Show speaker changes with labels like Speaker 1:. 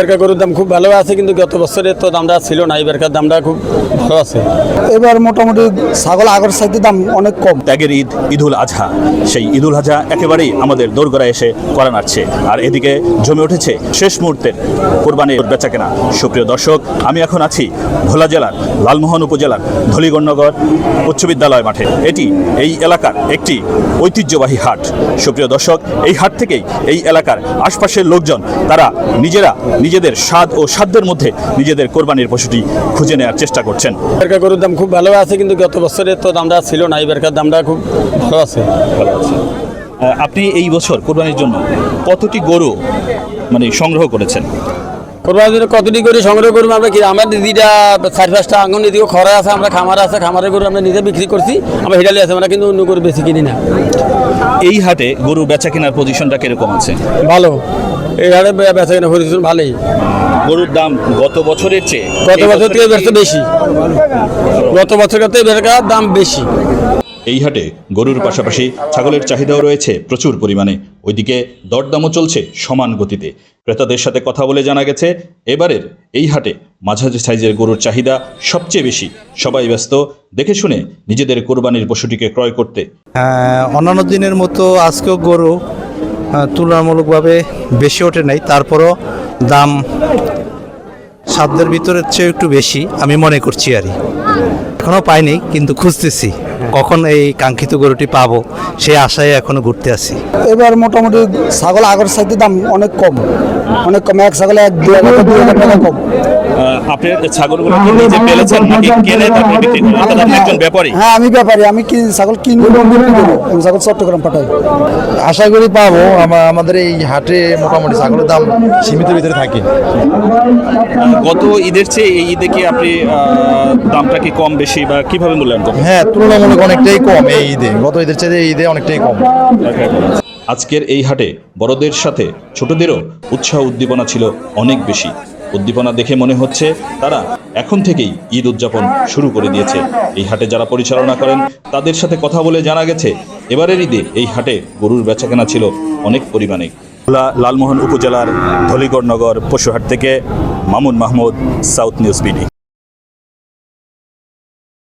Speaker 1: এবারকার গরুর দাম খুব ভালো আছে কিন্তু গত বছরের তো দামটা ছিল না এবারকার দামটা খুব ভালো আছে।
Speaker 2: এবার মোটামুটি ছাগল আগের সাইতে দাম অনেক কম।
Speaker 3: ত্যাগের ঈদ ঈদুল আজহা সেই ঈদুল আজহা একেবারেই আমাদের দোরগোড়া এসে করা নাড়ছে। আর এদিকে জমে উঠেছে শেষ মুহূর্তের কোরবানির বেচাকেনা। সুপ্রিয় দর্শক আমি এখন আছি ভোলা জেলার লালমোহন উপজেলার ধলিগণনগর উচ্চ বিদ্যালয় মাঠে। এটি এই এলাকার একটি ঐতিহ্যবাহী হাট। সুপ্রিয় দর্শক এই হাট থেকেই এই এলাকার আশপাশের লোকজন তারা নিজেরা নিজেদের স্বাদ ও সাধ্যের মধ্যে নিজেদের কোরবানির পশুটি খুঁজে নেওয়ার চেষ্টা করছেন।
Speaker 1: এবারকার গরুর দাম খুব ভালো আছে কিন্তু গত বছরের তো দামটা ছিল না এবারকার দামটা খুব ভালো আছে।
Speaker 3: ভালো আছে। আহ, আপনি এই বছর কোরবানির জন্য কতটি গরু মানে সংগ্রহ করেছেন?
Speaker 1: কোরবানির কতটি করে সংগ্রহ করব আমরা কি? আমার দিদিটা চার পাঁচটা আঙুন এদিকে খরা আছে আমরা খামার আছে খামারের গরু আমরা নিজে বিক্রি করছি আমরা হিডালি আছে আমরা কিন্তু অন্য গরু বেশি কিনি না।
Speaker 3: এই হাটে গরু বেচা কেনার পজিশনটা কীরকম আছে?
Speaker 1: ভালো। এই হারে বেচা কিনা ভালোই।
Speaker 3: গরুর দাম গত বছরের চেয়ে
Speaker 1: গত বছর থেকে বেশি। গত বছর থেকে দাম বেশি।
Speaker 3: এই হাটে গরুর পাশাপাশি ছাগলের চাহিদাও রয়েছে প্রচুর পরিমাণে। ওইদিকে দরদামও চলছে সমান গতিতে। ক্রেতাদের সাথে কথা বলে জানা গেছে এবারের এই হাটে মাঝারি সাইজের গরুর চাহিদা সবচেয়ে বেশি। সবাই ব্যস্ত দেখে শুনে নিজেদের কোরবানির পশুটিকে ক্রয় করতে।
Speaker 4: অন্যান্য দিনের মতো আজকেও গরু তুলনামূলকভাবে বেশি ওঠে নাই, তারপরও দাম সাধ্যের ভিতরের চেয়ে একটু বেশি, আমি মনে করছি আর এখনও পাইনি, কিন্তু খুঁজতেছি, কখন এই কাঙ্ক্ষিত গরুটি পাবো, সেই আশায় এখনও ঘুরতে আসি
Speaker 2: এবার মোটামুটি ছাগল আগের সাইতে দাম অনেক কম অনেক কম, এক ছাগলে এক হাজার টাকা কম।
Speaker 3: আপনি ছাগলগুলো নিজে পেলেছেন নাকি কিনে তারপর বিক্রি করেন অর্থাৎ আপনি একজন ব্যাপারী।
Speaker 2: হ্যাঁ আমি ব্যাপারী। আমি কি ছাগল কিনবো? বিক্রি করব আমি ছাগল চট্টগ্রাম পাঠাই।
Speaker 5: আশা করি পাবো। আমাদের এই হাটে মোটামুটি ছাগলের দাম সীমিত ভিতরে থাকে।
Speaker 3: গত ঈদের চেয়ে এই ঈদে কি আপনি আহ, দামটা কি কম বেশি বা কীভাবে মূল্যায়ন করবেন?
Speaker 5: হ্যাঁ তুলনামূলক অনেকটাই কম এই ঈদে। গত ঈদের এই ঈদে অনেকটাই কম।
Speaker 3: আজকের এই হাটে বড়দের সাথে ছোটদেরও উৎসাহ উদ্দীপনা ছিল অনেক বেশি। উদ্দীপনা দেখে মনে হচ্ছে তারা এখন থেকেই ঈদ উদযাপন শুরু করে দিয়েছে। এই হাটে যারা পরিচালনা করেন, তাদের সাথে কথা বলে জানা গেছে, এবারের ঈদে এই হাটে গরুর বেচাকেনা ছিল অনেক পরিমাণে। লালমোহন উপজেলার ধলিগড় নগর পশুহাট থেকে Mamun Mahmud, South News BD.